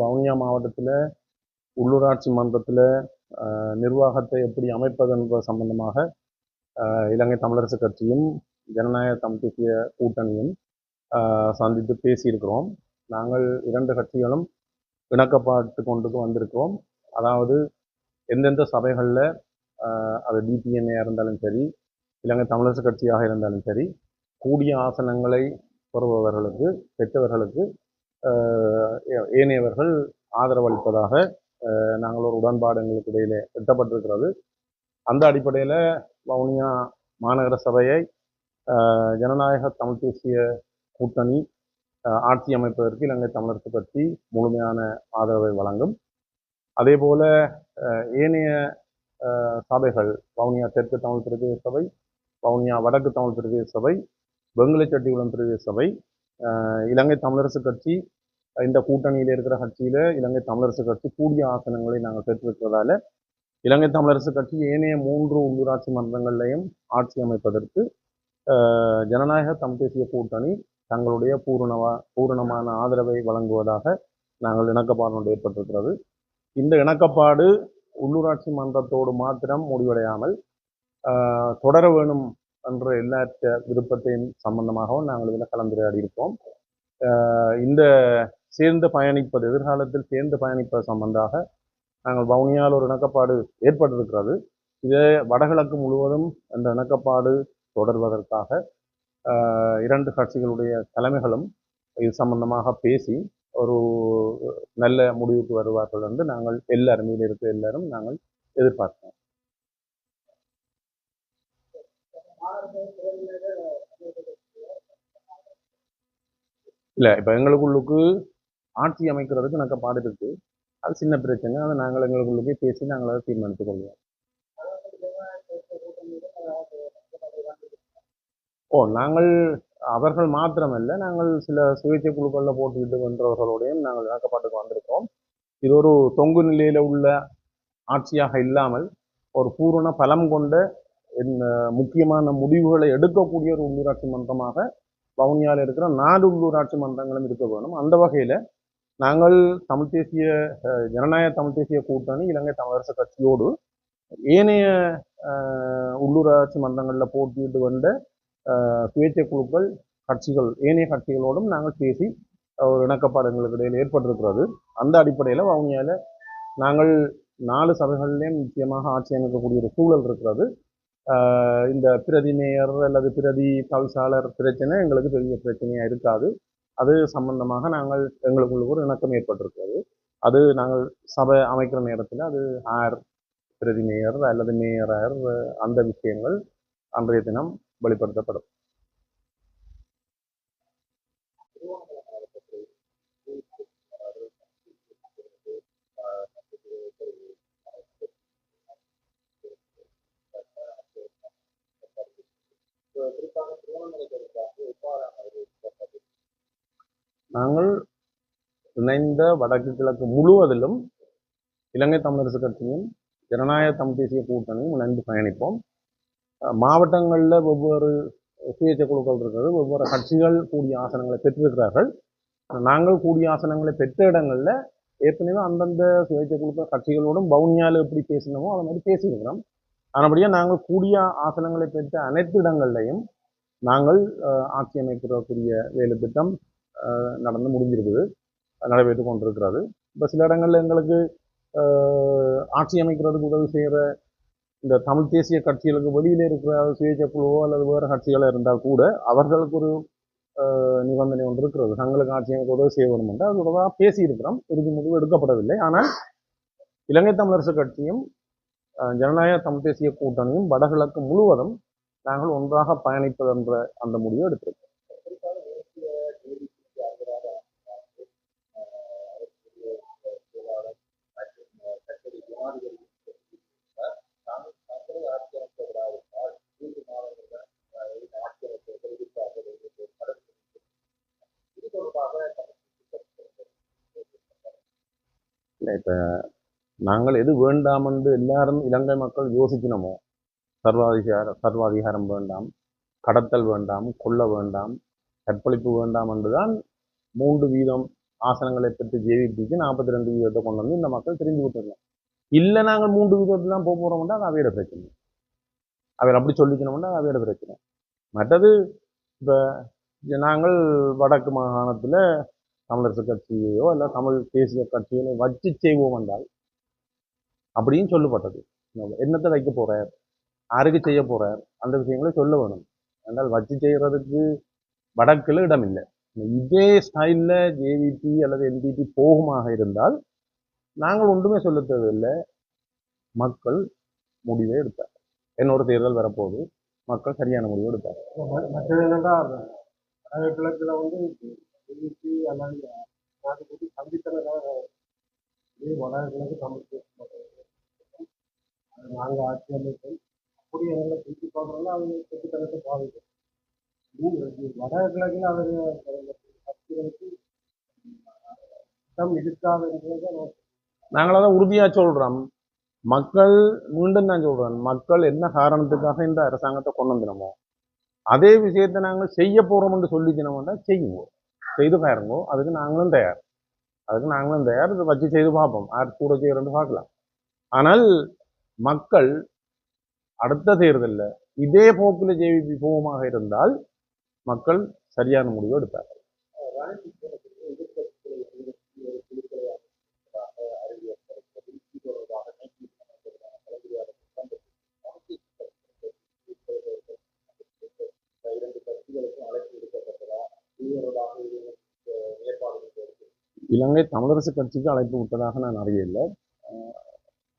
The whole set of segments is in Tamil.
வவுனியா மாவட்டத்தில் உள்ளூராட்சி மன்றத்தில் நிர்வாகத்தை எப்படி அமைப்பது என்பது சம்பந்தமாக இலங்கை தமிழரசு கட்சியும் ஜனநாயக தமிழ்த்திய கூட்டணியும் சந்தித்து பேசியிருக்கிறோம். நாங்கள் இரண்டு கட்சிகளும் இணக்கப்பாட்டு கொண்டு வந்திருக்கிறோம். அதாவது எந்தெந்த சபைகளில் அது டிபிஎன்ஏ இருந்தாலும் சரி இலங்கை தமிழரசு கட்சியாக இருந்தாலும் சரி கூடிய ஆசனங்களை பெறுபவர்களுக்கு பெற்றவர்களுக்கு ஏனையவர்கள் ஆதரவளிப்பதாக நாங்கள் ஒரு உடன்பாடு எங்களுக்கு இடையிலே எட்டப்பட்டிருக்கிறது. அந்த அடிப்படையில் வவுனியா மாநகர சபையை ஜனநாயக தமிழ் தேசிய கூட்டணி ஆட்சி அமைப்பதற்கு இலங்கை தமிழரசு கட்சி முழுமையான ஆதரவை வழங்கும். அதே போல ஏனைய சபைகள் வவுனியா தெற்கு தமிழ் பிரதேச சபை வவுனியா வடக்கு தமிழ் பிரதேச சபை வெங்கலச்சட்டிகுளம் பிரதேச சபை இலங்கை தமிழரசு கட்சி இந்த கூட்டணியில் இருக்கிற கட்சியில் இலங்கை தமிழரசு கட்சி கூடிய ஆசனங்களை நாங்கள் பெற்றிருக்கிறதால இலங்கை தமிழரசு கட்சி ஏனைய மூன்று உள்ளூராட்சி மன்றங்களையும் ஆட்சி அமைப்பதற்கு ஜனநாயக தம் தேசிய கூட்டணி தங்களுடைய பூரணவா பூரணமான ஆதரவை வழங்குவதாக நாங்கள் இணக்கப்பாடு ஏற்பட்டிருக்கிறது. இந்த இணக்கப்பாடு உள்ளூராட்சி மன்றத்தோடு மாத்திரம் முடிவடையாமல் தொடர வேணும் என்ற எல்லாற்ற விருப்பத்தையும் சம்பந்தமாகவும் நாங்கள் இதில் கலந்துரையாடி இருப்போம் இந்த சேர்ந்து பயணிப்பது எதிர்காலத்தில் சேர்ந்து பயணிப்பது சம்பந்தமாக நாங்கள் வவுனியால் ஒரு இணக்கப்பாடு ஏற்பட்டிருக்கிறது. இதே வடகிழக்கு முழுவதும் அந்த இணக்கப்பாடு தொடர்வதற்காக இரண்டு கட்சிகளுடைய தலைமைகளும் இது சம்பந்தமாக பேசி ஒரு நல்ல முடிவுக்கு வருவார்கள் என்று நாங்கள் எல்லாரும் இதில் இருக்க எல்லாரும் நாங்கள் எதிர்பார்க்கிறோம் இல்லை இப்போ எங்களுக்குள்ளுக்கு ஆட்சி அமைக்கிறதுக்கு நாங்கள் பாடு அது சின்ன பிரச்சனை. அதை நாங்கள் எங்களுக்குள்ளுக்கே பேசி நாங்கள் அதை தீர்மானித்துக் கொள்வோம். ஓ நாங்கள் அவர்கள் மாத்திரமல்ல. நாங்கள் சில சுயேட்சை குழுக்களில் போட்டுக்கிட்டு வென்றவர்களோடையும் நாங்கள் இணக்கப்பாட்டுக்கு வந்திருக்கோம் இது ஒரு தொங்கு நிலையில உள்ள ஆட்சியாக இல்லாமல் ஒரு பூரண பலம் கொண்ட முக்கியமான முடிவுகளை எடுக்கக்கூடிய ஒரு உள்ளூராட்சி மன்றமாக வவுனியாவில் இருக்கிற நாலு உள்ளூராட்சி மன்றங்களும் இருக்க வேணும் அந்த வகையில் நாங்கள் தமிழ் தேசிய ஜனநாயக தமிழ் தேசிய கூட்டணி இலங்கை தமிழரசு கட்சியோடு ஏனைய உள்ளூராட்சி மன்றங்களில் போட்டியிட்டு வந்த சுயேட்சை குழுக்கள் கட்சிகள் ஏனைய கட்சிகளோடும் நாங்கள் பேசி ஒரு இணக்கப்பாடு எங்களுக்கு இடையில் ஏற்பட்டிருக்கிறது. அந்த அடிப்படையில் வவுனியாவில் நாங்கள் நாலு சபைகளிலேயும் நிச்சயமாக ஆட்சி அமைக்கக்கூடிய ஒரு சூழல் இருக்கிறது. இந்த பிரதி மேயர் அல்லது பிரதி தவிசாளர் பிரச்சனை எங்களுக்கு பெரிய பிரச்சனையாக இருக்காது. அது சம்பந்தமாக நாங்கள் எங்களுக்குள்ள ஒரு இணக்கம் ஏற்பட்டிருக்கிறது. அது நாங்கள் சபை அமைக்கிற நேரத்தில் அது ஆர் பிரதி மேயர் அல்லது மேயர் அந்த விஷயங்கள் அன்றைய தினம் வெளிப்படுத்தப்படும். நாங்கள் இணைந்த வடக்கு கிழக்கு முழுவதிலும் இலங்கை தமிழரசு கட்சியும் ஜனநாயக தமிழ் தேசிய கூட்டணியும் இணைந்து பயணிப்போம். மாவட்டங்களில் வெவ்வேறு சுயேட்சை குழுக்கள் இருக்கிறது வெவ்வேறு கட்சிகள் கூடிய ஆசனங்களை பெற்றிருக்கிறார்கள். நாங்கள் கூடிய ஆசனங்களை பெற்ற இடங்களில் ஏற்கனவே அந்தந்த சுயேட்சை குழுக்கள் கட்சிகளோடும் வவுனியாவில் எப்படி பேசினோமோ அதை மாதிரி பேசியிருக்கிறோம். அதனபடியாக நாங்கள் கூடிய ஆசனங்களை பெற்ற அனைத்து இடங்கள்லையும் நாங்கள் ஆட்சி அமைக்கிறக்கூடிய வேலை திட்டம் நடந்து முடிஞ்சிருக்குது. நடைபெற்று கொண்டிருக்கிறது. இப்போ சில இடங்கள்ல எங்களுக்கு ஆட்சி அமைக்கிறதுக்கு உதவி செய்கிற இந்த தமிழ் தேசிய கட்சிகளுக்கு வெளியில இருக்கிற சுயேட்சை குழுவோ அல்லது வேறு கட்சிகளோ இருந்தால் கூட அவர்களுக்கு ஒரு நிபந்தனை ஒன்று இருக்கிறது. தங்களுக்கு ஆட்சி அமைக்க உதவி செய்ய வேண்டும் என்று அது தொடர்பாக பேசியிருக்கிறோம். இறுதி முடிவு எடுக்கப்படவில்லை. ஆனால் இலங்கை தமிழரசு கட்சியும் அஹ், ஜனநாயக தமிழ் தேசிய கூட்டணியும் வடகிழக்கு முழுவதும் நாங்கள் ஒன்றாக பயணிப்பது என்ற அந்த முடிவை எடுத்திருக்கோம் இல்லை இப்போ நாங்கள் எது வேண்டாம் என்று எல்லாரும் இலங்கை மக்கள் யோசிக்கணுமோ? சர்வாதிகார சர்வாதிகாரம் வேண்டாம் கடத்தல் வேண்டாம் கொள்ள வேண்டாம் கற்பழிப்பு வேண்டாம் என்றுதான் மூன்று வீதம் ஆசனங்களை பெற்று ஜேவிபிக்கு நாற்பத்தி ரெண்டு வீதத்தை கொண்டு வந்து இந்த மக்கள் தெரிஞ்சு விட்டுருந்தோம் இல்லை நாங்கள் மூன்று வீதத்தில் தான் போக போகிறோம்னா அது அவையோட பிரச்சனை. அவர் அப்படி சொல்லிக்கணும்னா அது அவையோட பிரச்சனை. மற்றது இப்போ நாங்கள் வடக்கு மாகாணத்தில் தமிழரசு கட்சியையோ இல்லை தமிழ் தேசிய கட்சியோ வச்சு செய்வோம் என்றால் அப்படின்னு சொல்லப்பட்டது. என்னத்தை வைக்க போகிறார் யாருக்கு செய்ய போகிறார் அந்த விஷயங்களை சொல்ல வேணும். என்றால் வச்சு செய்யறதுக்கு வடக்கில் இடம் இல்லை இதே ஸ்டைலில் ஜேவிபி அல்லது என்பிபி போகுமாக இருந்தால் நாங்கள் ஒன்றுமே சொல்ல தேவையில்லை. மக்கள் முடிவே எடுப்பார். இன்னொரு தேர்தல் வரப்போகுது மக்கள் சரியான முடிவு எடுப்பார். மற்றது என்னன்னா வந்து பிஜேபி அல்லது நாட்டுக்கு கிழக்கு தமிழ் நாங்க ஆட்சி அமைப்போம் அப்படி எங்களை திருப்பி பார்க்கறோம்னா அவங்க கெட்டுத்தனத்தை பாதிக்கும் இது வடக்கு அவர் கட்சிகளுக்கு இடம் இருக்காதுன்றதை நாங்கள் உறுதியாக சொல்கிறோம் மக்கள் மீண்டும் நான் சொல்கிறேன் மக்கள் என்ன காரணத்துக்காக இந்த அரசாங்கத்தை கொண்டு வந்தினமோ அதே விஷயத்தை நாங்கள் செய்ய போகிறோம்னு சொல்லிக்கணும்னா செய்வோம். செய்து பாருங்கோ அதுக்கு நாங்களும் தயார். அதுக்கு நாங்களும் தயார் இதை வச்சு செய்து பார்ப்போம். யார் கூட செய்கிறோன்னு பார்க்கலாம். ஆனால் மக்கள் அடுத்த தேர்தலில் இதே போக்கில் ஜேவிபி போகமாக இருந்தால் மக்கள் சரியான முடிவு எடுப்பார் இலங்கை தமிழரசு கட்சிக்கு அழைப்பு விட்டதாக நான் அறியவில்லை.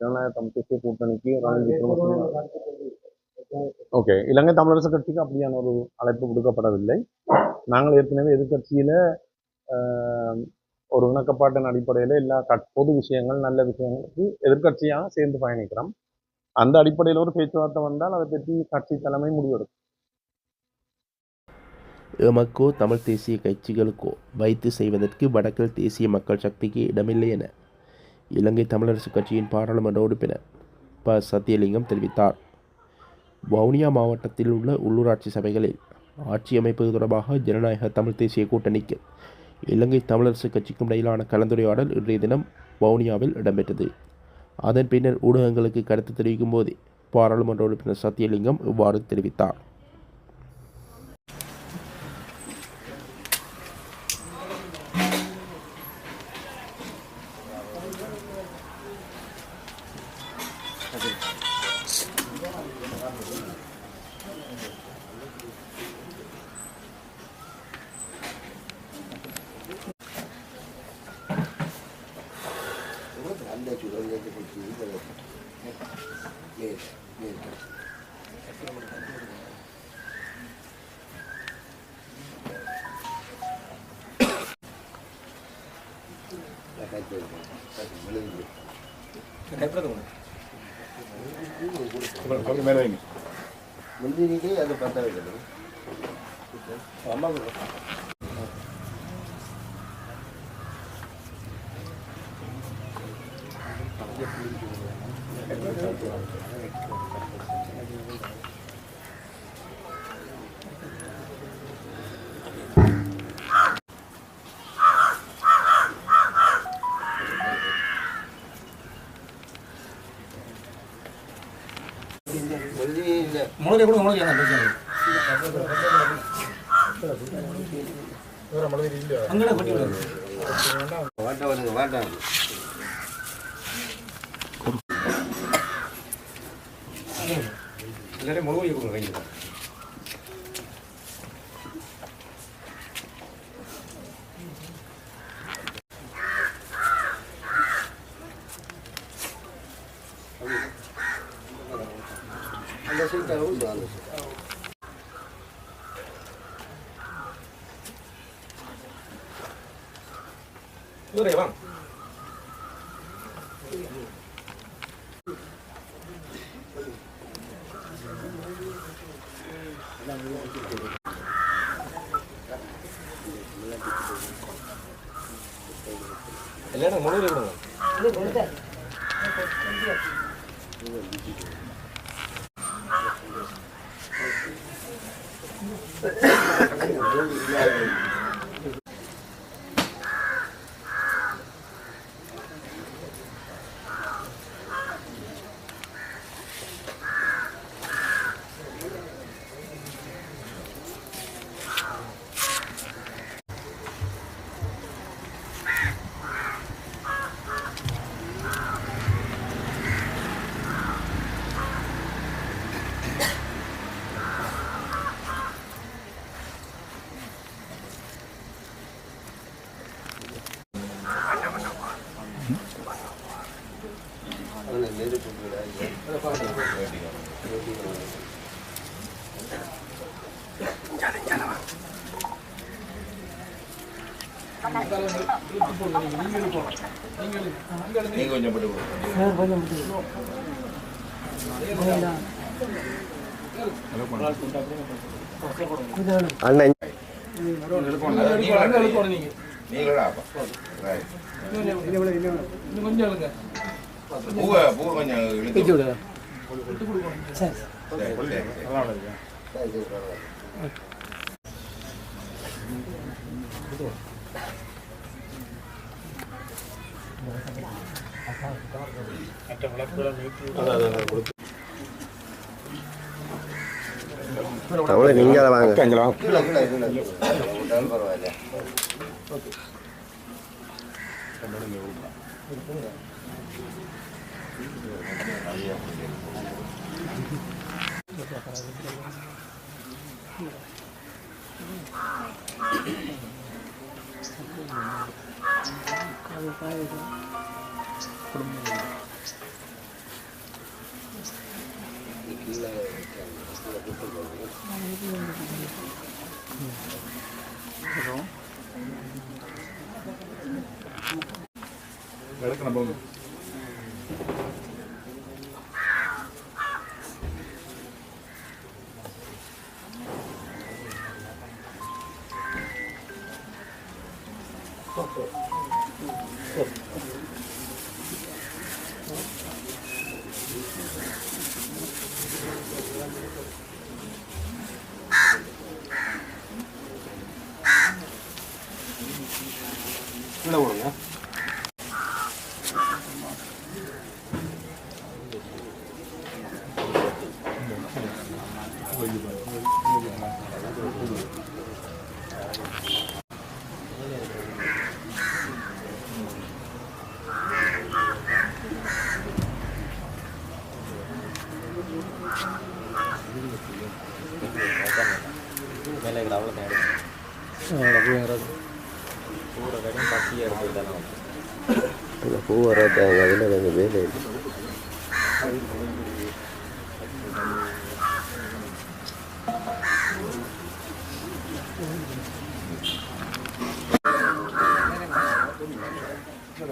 ஜனநாயக தமிழ் தேசிய கூட்டணிக்கு ஓகே இலங்கை தமிழரசு கட்சிக்கு அப்படியான ஒரு அழைப்பு கொடுக்கப்படவில்லை நாங்கள் ஏற்கனவே எதிர்கட்சியில ஆஹ், ஒரு இணக்கப்பாட்டின் அடிப்படையில் எல்லா பொது விஷயங்கள் நல்ல விஷயங்களுக்கு எதிர்க்கட்சியாக சேர்ந்து பயணிக்கிறோம். அந்த அடிப்படையில் ஒரு பேச்சுவார்த்தை வந்தால் அதை பற்றி கட்சி தலைமை முடிவெடுக்கும். எமக்கோ தமிழ் தேசிய கட்சிகளுக்கோ வைத்து செய்வதற்கு வடக்கில் தேசிய மக்கள் சக்திக்கு இடமில்லை என இலங்கை தமிழரசு கட்சியின் பாராளுமன்ற உறுப்பினர் ப. சத்தியலிங்கம் தெரிவித்தார். வவுனியா மாவட்டத்தில் உள்ள உள்ளூராட்சி சபைகளில் ஆட்சி அமைப்பது தொடர்பாக ஜனநாயக தமிழ் தேசிய கூட்டணிக்கு இலங்கை தமிழரசு கட்சிக்கும் இடையிலான கலந்துரையாடல் இன்றைய தினம் வவுனியாவில் இடம்பெற்றது. அதன் பின்னர் ஊடகங்களுக்கு கருத்து தெரிவிக்கும் போதே பாராளுமன்ற உறுப்பினர் சத்தியலிங்கம் இவ்வாறு தெரிவித்தார். முந்திரிக்கு அது பற்ற வைக்கணும். முந்திரி முளைக்க கூட முளைக்க என்ன பிரச்சனை? அங்கே கொட்டி வருங்க வாட்ட எல்லாரையும் முழுவை கொடுங்க கையில் அந்த சீட்டை உண்டு அந்த சீட்டை இவரே வாங்க எல்லாரும் முழுவை கொடுங்க நீங்க கொஞ்சம் போட்டு கொடுங்க. அண்ணன் அதான் நீங்களா நீங்களா அப்பா. Right. பூவை பூவை கொஞ்சம் இழுத்து விடு. சரி, நீங்கள் சரி. வாங்க கீழே கீழே கீழே கீழே விட்டாலும் பரவாயில்ல 딱,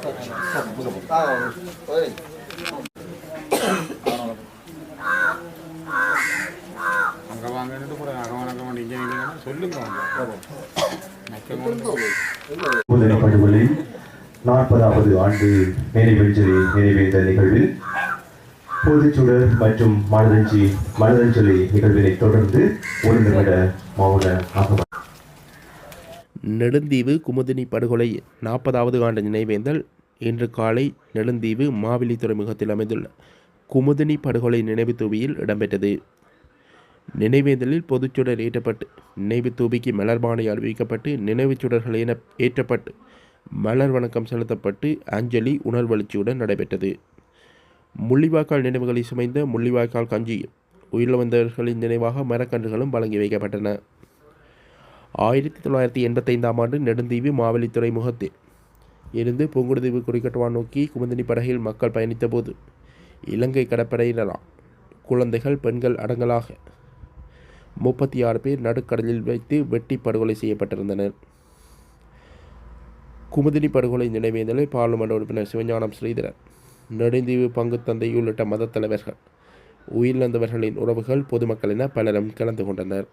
딱, 딱, 딱, 딱, 딱, சொல்லுங்க நாற்பதாவது ஆண்டு நினைவஞ்சலி நினைவேந்த நிகழ்வில் பொதுச்சுடர் மற்றும் மலரஞ்சி மலரஞ்சலி நிகழ்வினை தொடர்ந்து ஒரு நிமிட மௌன ஆகம நெடுந்தீவு குமுதினி படுகொலை நாற்பதாவது ஆண்டு நினைவேந்தல். இன்று காலை நெடுந்தீவு மாவிலி துறைமுகத்தில் அமைந்துள்ள குமுதினி படுகொலை நினைவு தூபியில் இடம்பெற்றது. நினைவேந்தலில் பொதுச்சுடர் ஏற்றப்பட்டு நினைவு தூபிக்கு மலர்பானை அறிவிக்கப்பட்டு நினைவுச் சுடர்கள் என ஏற்றப்பட்டு மலர் வணக்கம் செலுத்தப்பட்டு அஞ்சலி உணர்வளர்ச்சியுடன் நடைபெற்றது. முள்ளிவாய்க்கால் நினைவுகளை சுமைந்த முள்ளிவாய்க்கால் கஞ்சி உயிரிழந்தவர்களின் நினைவாக மரக்கன்றுகளும் வழங்கி வைக்கப்பட்டன. ஆயிரத்தி தொள்ளாயிரத்தி எண்பத்தைந்தாம் ஆண்டு நெடுந்தீவு மாவெளித்துறை முகத்தில் இருந்து புங்குடுதீவு குறிக்கட்டுவான் நோக்கி குமுந்தினி படகில் மக்கள் பயணித்தபோது இலங்கை கடற்படையினரால் குழந்தைகள் பெண்கள் அடங்கலாக முப்பத்தி ஆறு பேர் நடுக்கடலில் வைத்து வெட்டி படுகொலை செய்யப்பட்டிருந்தனர். குமுதினி படுகொலை நினைவேந்தலை பாராளுமன்ற உறுப்பினர் சிவஞானம் ஸ்ரீதரன் நெடுந்தீவு பங்கு தந்தை உள்ளிட்ட மதத் தலைவர்கள் உயிரிழந்தவர்களின் உறவுகள் பொதுமக்கள் என பலரும் கலந்து கொண்டனர்.